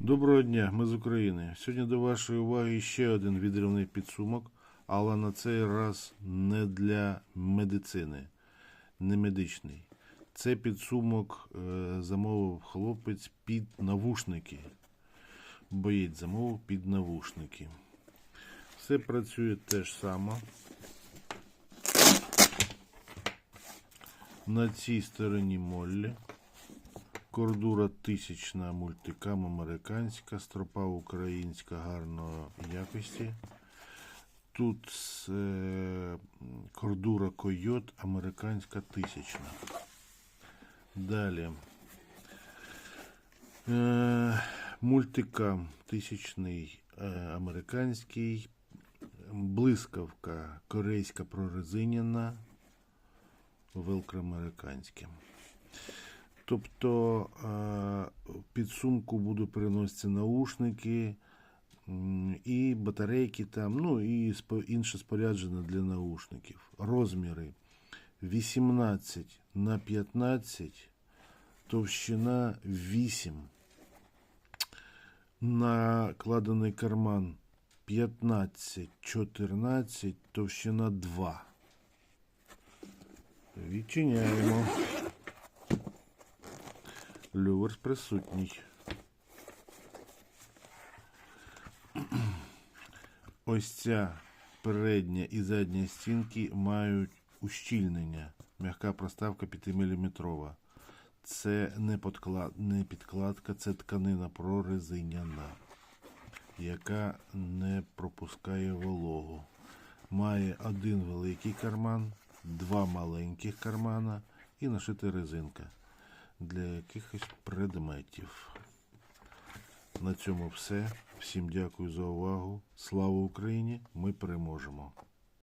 Доброго дня, ми з України. Сьогодні до вашої уваги ще один відривний підсумок, але на цей раз не для медицини, не медичний. Це підсумок е, замовив хлопець під навушники. Боєць замовив під навушники. Все працює те ж саме. На цій стороні Моллі. Кордура тисячна мультикам американська, стропа українська гарної якості. Тут е, кордура койот американська тисячна. Далі. Е, мультикам тисячний е, американський. Блискавка корейська прорезиняна. Велкро американське. Тобто е, в підсумку буду переносити наушники і батарейки там, ну і інше спорядження для наушників. Розміри 18 на 15, товщина 8. Накладений карман 15-14, товщина 2. Відчиняємо. Люверс присутній. Ось ця передня і задня стінки мають ущільнення. М'яка проставка 5-мм. Це не, подклад, не підкладка, це тканина прорезиняна, яка не пропускає вологу. Має один великий карман, два маленьких кармана і нашита резинка для якихось предметів. На цьому все. Всім дякую за увагу. Слава Україні! Ми переможемо!